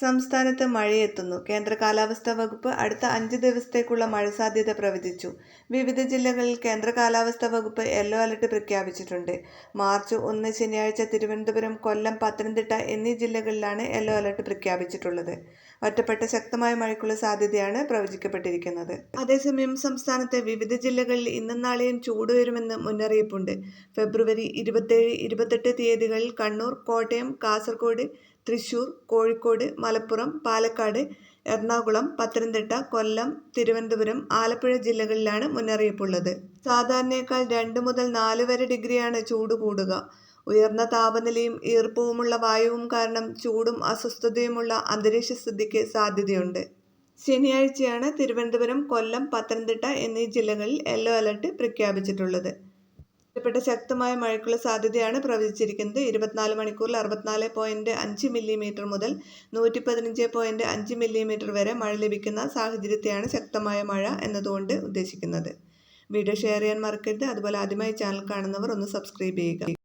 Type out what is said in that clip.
സംസ്ഥാനത്ത് മഴയെത്തുന്നു. കേന്ദ്ര കാലാവസ്ഥാ വകുപ്പ് അടുത്ത അഞ്ച് ദിവസത്തേക്കുള്ള മഴ സാധ്യത പ്രവചിച്ചു. വിവിധ ജില്ലകളിൽ കേന്ദ്ര കാലാവസ്ഥാ വകുപ്പ് യെല്ലോ അലർട്ട് പ്രഖ്യാപിച്ചിട്ടുണ്ട്. മാർച്ച് ഒന്ന് ശനിയാഴ്ച തിരുവനന്തപുരം കൊല്ലം പത്തനംതിട്ട എന്നീ ജില്ലകളിലാണ് യെല്ലോ അലർട്ട് പ്രഖ്യാപിച്ചിട്ടുള്ളത്. ഒറ്റപ്പെട്ട ശക്തമായ മഴയ്ക്കുള്ള സാധ്യതയാണ് പ്രവചിക്കപ്പെട്ടിരിക്കുന്നത്. അതേസമയം സംസ്ഥാനത്തെ വിവിധ ജില്ലകളിൽ ഇന്നും നാളെയും ചൂട് വരുമെന്ന് മുന്നറിയിപ്പുണ്ട്. ഫെബ്രുവരി ഇരുപത്തേഴ് ഇരുപത്തെട്ട് തീയതികളിൽ കണ്ണൂർ കോട്ടയം കാസർഗോഡ് തൃശൂർ കോഴിക്കോട് മലപ്പുറം പാലക്കാട് എറണാകുളം പത്തനംതിട്ട കൊല്ലം തിരുവനന്തപുരം ആലപ്പുഴ ജില്ലകളിലാണ് മുന്നറിയിപ്പുള്ളത്. സാധാരണയേക്കാൾ രണ്ട് മുതൽ നാല് വരെ ഡിഗ്രിയാണ് ചൂട് കൂടുക. ഉയർന്ന താപനിലയും ഈർപ്പവുമുള്ള വായുവും കാരണം ചൂടും അസ്വസ്ഥതയുമുള്ള അന്തരീക്ഷ സ്ഥിതിക്ക് സാധ്യതയുണ്ട്. ശനിയാഴ്ചയാണ് തിരുവനന്തപുരം കൊല്ലം പത്തനംതിട്ട എന്നീ ജില്ലകളിൽ യെല്ലോ അലർട്ട് പ്രഖ്യാപിച്ചിട്ടുള്ളത്. ഒറ്റപ്പെട്ട ശക്തമായ മഴയ്ക്കുള്ള സാധ്യതയാണ് പ്രവചിച്ചിരിക്കുന്നത്. ഇരുപത്തിനാല് മണിക്കൂറിൽ അറുപത്തിനാല് പോയിന്റ് അഞ്ച് മില്ലിമീറ്റർ മുതൽ നൂറ്റി പതിനഞ്ച് പോയിന്റ് അഞ്ച് മില്ലിമീറ്റർ വരെ മഴ ലഭിക്കുന്ന സാഹചര്യത്തെയാണ് ശക്തമായ മഴ എന്നതുകൊണ്ട് ഉദ്ദേശിക്കുന്നത്. വീഡിയോ ഷെയർ ചെയ്യാൻ മറക്കരുത്. അതുപോലെ ആദ്യമായി ചാനൽ കാണുന്നവർ ഒന്ന് സബ്സ്ക്രൈബ് ചെയ്യുക.